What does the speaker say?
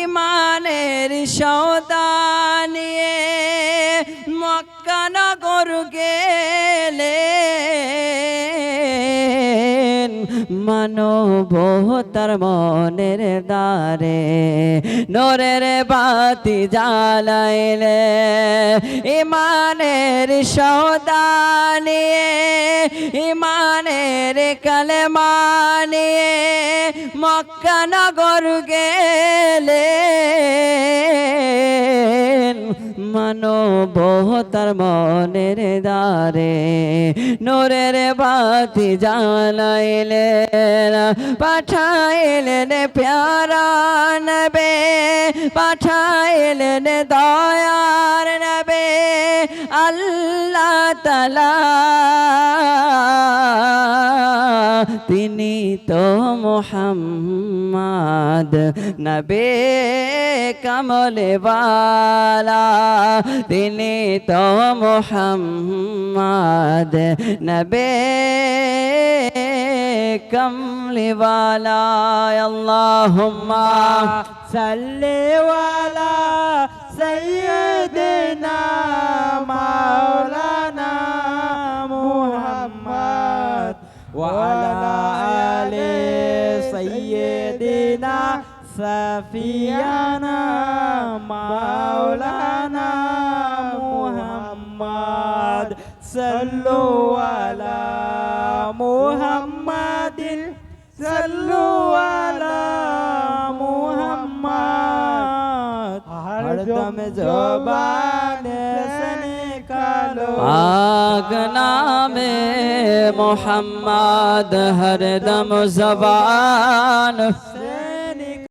ইমানের সৌদা নিয়ে মক্কা নগর মানবতার মনের দ্বারে নোরের বাতি জ্বালাইলে, ইমানের সৌদা নিয়ে, ইমানের কালেমা নিয়ে মক্কা নগর গেলে মানবতার মনের দ্বারে নোরের বাতি জ্বালাইলেন পাঠাইলেন প্যারা নবে পাঠাইলেন দয়ার নবে আল্লাহ তালা তিনি তো মোহাম্মদ। নবে কমলে বালা। তিনি তো মোহাম্মদ। নবে কমলে বালা। আল্লাহুম্মা সাল্লি ওয়ালা সাইয়্যিদিনা سيدنا سفيانا مولانا محمد صلوا على محمد صلوا على محمد हरदम जबान से निकालो पाक नामे मोहम्मद हरदम जबान